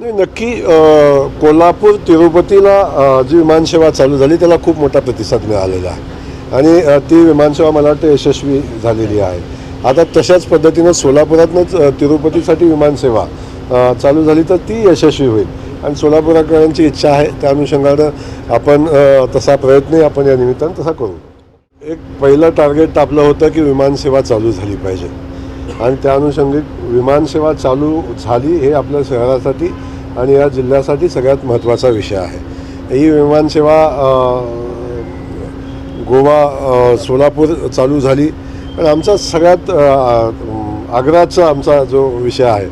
नाही नक्की कोल्हापूर तिरुपतीला जी विमानसेवा चालू झाली त्याला खूप मोठा प्रतिसाद मिळालेला आहे. आणि ती विमानसेवा मला वाटतं यशस्वी झालेली आहे. आता तशाच पद्धतीनं सोलापुरातनंच तिरुपतीसाठी विमानसेवा चालू झाली तर ती यशस्वी होईल. आणि सोलापुराकरांची इच्छा आहे त्या अनुषंगानं आपण तसा प्रयत्नही आपण या निमित्तानं तसा करू. एक पहिलं टार्गेट आपलं होतं की विमानसेवा चालू झाली पाहिजे. आणि त्या अनुषंगिक विमानसेवा चालू झाली हे आपल्या शहरासाठी आणि या जिल्ह्यासाठी सगळ्यात महत्त्वाचा विषय आहे. ही विमानसेवा गोवा सोलापूर चालू झाली. पण आमचा सगळ्यात आग्राचा आग्रहाचा आमचा जो विषय आहे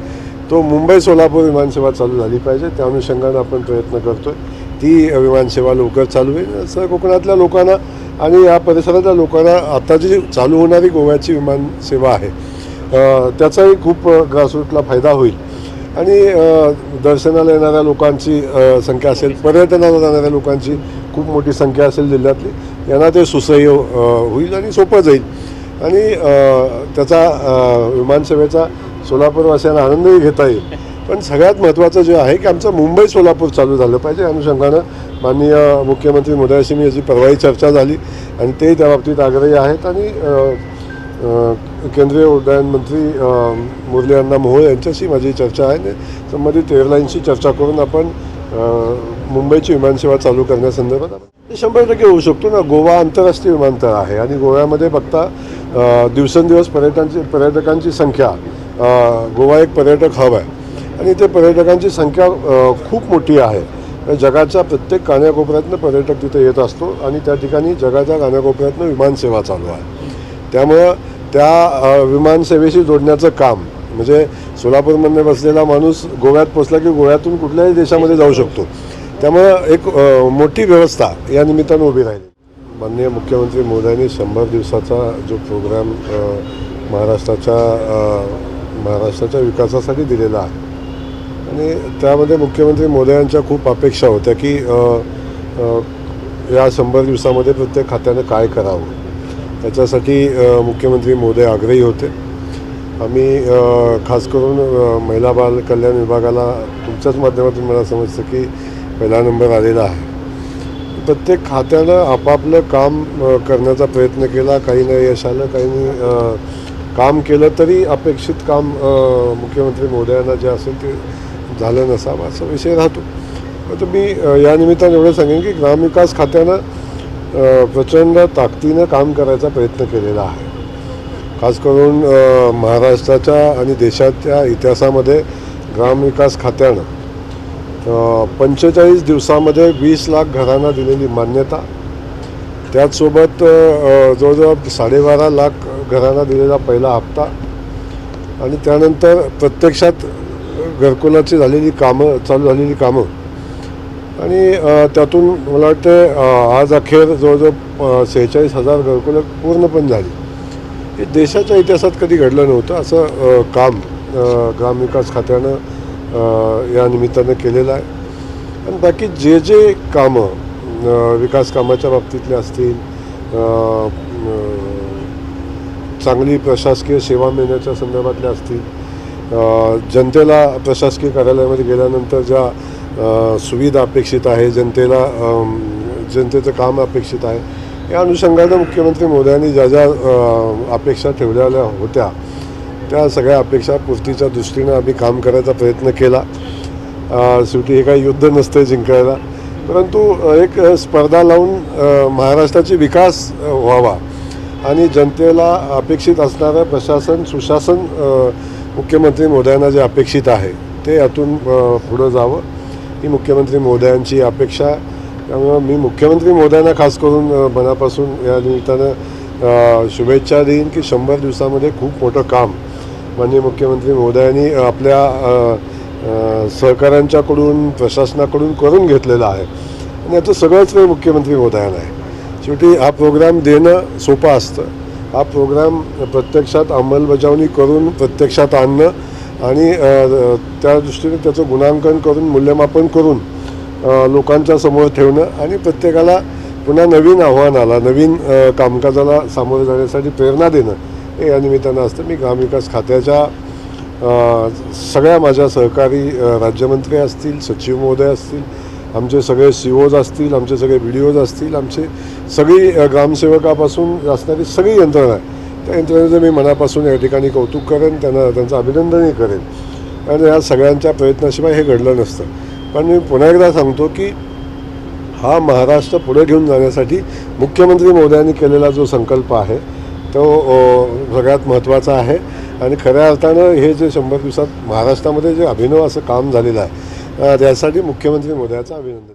तो मुंबई सोलापूर विमानसेवा चालू झाली पाहिजे. त्या अनुषंगानं आपण प्रयत्न करतो ती विमानसेवा लवकर चालू होईल. असं कोकणातल्या लोकांना आणि या परिसरातल्या लोकांना आता जी चालू होणारी गोव्याची विमानसेवा आहे. त्याचाही खूप ग्रासरूटला फायदा होईल. आणि दर्शनाला येणाऱ्या लोकांची संख्या असेल पर्यटनाला जाणाऱ्या लोकांची खूप मोठी संख्या असेल जिल्ह्यातली यांना ते सुसह्य होईल आणि सोपं जाईल. आणि त्याचा विमानसेवेचा सोलापूरवासियांना आनंदही घेता येईल. पण सगळ्यात महत्त्वाचं जे आहे की आमचं मुंबई सोलापूर चालू झालं पाहिजे. अनुषंगानं माननीय मुख्यमंत्री मुदयासिंग याची परवाही चर्चा झाली आणि तेही त्या बाबतीत आग्रही आहेत. आणि केंद्रीय उड्डाण मंत्री मुरली अण्णा मोहोळ यांच्याशी माझी चर्चा आहे. आणि संबंधित एअरलाईन्सशी चर्चा करून आपण मुंबईची विमानसेवा चालू करण्यासंदर्भात आपण शंभर टक्के होऊ शकतो ना. गोवा आंतरराष्ट्रीय विमानतळ आहे आणि गोव्यामध्ये बघता दिवसेंदिवस पर्यटकांची पर्यटकांची संख्या गोवा एक पर्यटक हब आहे. आणि ते पर्यटकांची संख्या खूप मोठी आहे. जगाच्या प्रत्येक कान्याकोपऱ्यातनं पर्यटक तिथे येत असतो आणि त्या ठिकाणी जगाच्या कान्याकोपऱ्यातनं विमानसेवा चालू आहे. त्यामुळं त्या विमानसेवेशी जोडण्याचं काम म्हणजे सोलापूरमध्ये बसलेला माणूस गोव्यात पोचला की गोव्यातून कुठल्याही देशामध्ये जाऊ शकतो. त्यामुळं एक मोठी व्यवस्था या निमित्तानं उभी राहिली. माननीय मुख्यमंत्री मोदयांनी शंभर दिवसाचा जो प्रोग्राम महाराष्ट्राच्या महाराष्ट्राच्या विकासासाठी दिलेला आहे. आणि त्यामध्ये मुख्यमंत्री मोदयांच्या खूप अपेक्षा होत्या की या शंभर दिवसामध्ये प्रत्येक खात्यानं काय करावं. त्याच्यासाठी मुख्यमंत्री मोदय आग्रही होते. आम्ही खास करून महिला बाल कल्याण विभागाला तुमच्याच माध्यमातून मला समजतं की पहिला नंबर आलेला आहे. प्रत्येक खात्यानं आपापलं काम करण्याचा प्रयत्न केला. काहींना यश आलं काहींनी काम केलं तरी अपेक्षित काम मुख्यमंत्री मोदयांना जे असेल ते झालं नसावं असा विषय राहतो. तर मी या निमित्ताने एवढं सांगेन की ग्रामविकास खात्यानं प्रचंड ताकदीनं काम करायचा प्रयत्न केलेला आहे. खास करून महाराष्ट्राच्या आणि देशाच्या इतिहासामध्ये ग्रामविकास खात्यानं पंचेचाळीस दिवसामध्ये वीस लाख घरांना दिलेली मान्यता. त्याचसोबत जवळजवळ साडेबारा लाख घरांना दिलेला पहिला हप्ता. आणि त्यानंतर प्रत्यक्षात घरकुलाची झालेली कामं चालू झालेली कामं आणि त्यातून मला वाटतं आज अखेर जवळजवळ सेहेचाळीस हजार घरकुलं पूर्ण पण झाली. हे देशाच्या इतिहासात कधी घडलं नव्हतं असं काम ग्रामविकास खात्यानं या निमित्तानं केलेलं आहे. आणि बाकी जे जे कामं विकास कामाच्या बाबतीतले असतील चांगली प्रशासकीय सेवा मिळण्याच्या संदर्भातले असतील जनतेला प्रशासकीय कार्यालयामध्ये गेल्यानंतर ज्या सुविधा अपेक्षित आहे जनतेला जनतेचं काम अपेक्षित आहे. या अनुषंगानं मुख्यमंत्री मोदयांनी ज्या ज्या अपेक्षा ठेवलेल्या होत्या त्या सगळ्या अपेक्षा पूर्तीच्या दृष्टीनं आम्ही काम करायचा प्रयत्न केला. शेवटी हे काही युद्ध नसतं जिंकायला. परंतु एक स्पर्धा लावून महाराष्ट्राची विकास व्हावा आणि जनतेला अपेक्षित असणारं प्रशासन सुशासन मुख्यमंत्री मोदयांना जे अपेक्षित आहे ते यातून पुढं जावं. ती मुख्यमंत्री मोदयांची अपेक्षा. त्यामुळं मी मुख्यमंत्री मोदयांना खास करून मनापासून या निमित्तानं शुभेच्छा देईन की शंभर दिवसामध्ये खूप मोठं काम माननीय मुख्यमंत्री मोदयांनी आपल्या सहकाऱ्यांच्याकडून प्रशासनाकडून करून घेतलेलं आहे. आणि याचं सगळंच काही मुख्यमंत्री मोदयांना आहे. शेवटी हा प्रोग्राम देणं सोपं असतं. हा प्रोग्राम प्रत्यक्षात अंमलबजावणी करून प्रत्यक्षात आणणं आणि त्या दृष्टीने त्याचं गुणांकन करून मूल्यमापन करून लोकांच्या समोर ठेवणं आणि प्रत्येकाला पुन्हा नवीन आव्हानाला नवीन कामकाजाला सामोरं जाण्यासाठी प्रेरणा देणं हे या निमित्तानं असतं. मी ग्रामविकास खात्याच्या सगळ्या माझ्या सहकारी राज्यमंत्री असतील सचिव महोदय असतील आमचे सगळे सी ओज असतील आमचे सगळे बी डी ओज असतील आमचे सगळी ग्रामसेवकापासून असणारी सगळी यंत्रणा आहे त्या यंत्रणेचं मी मनापासून या ठिकाणी कौतुक करेन त्यांना त्यांचं अभिनंदनही करेन. आणि या सगळ्यांच्या प्रयत्नाशिवाय हे घडलं नसतं. पण मी पुन्हा एकदा सांगतो की हा महाराष्ट्र पुढे घेऊन जाण्यासाठी मुख्यमंत्री मोदयांनी केलेला जो संकल्प आहे तो सगळ्यात महत्त्वाचा आहे. आणि खऱ्या अर्थानं हे जे शंभर दिवसात महाराष्ट्रामध्ये जे अभिनव असं काम झालेलं आहे त्यासाठी मुख्यमंत्री मोदयाचं अभिनंदन.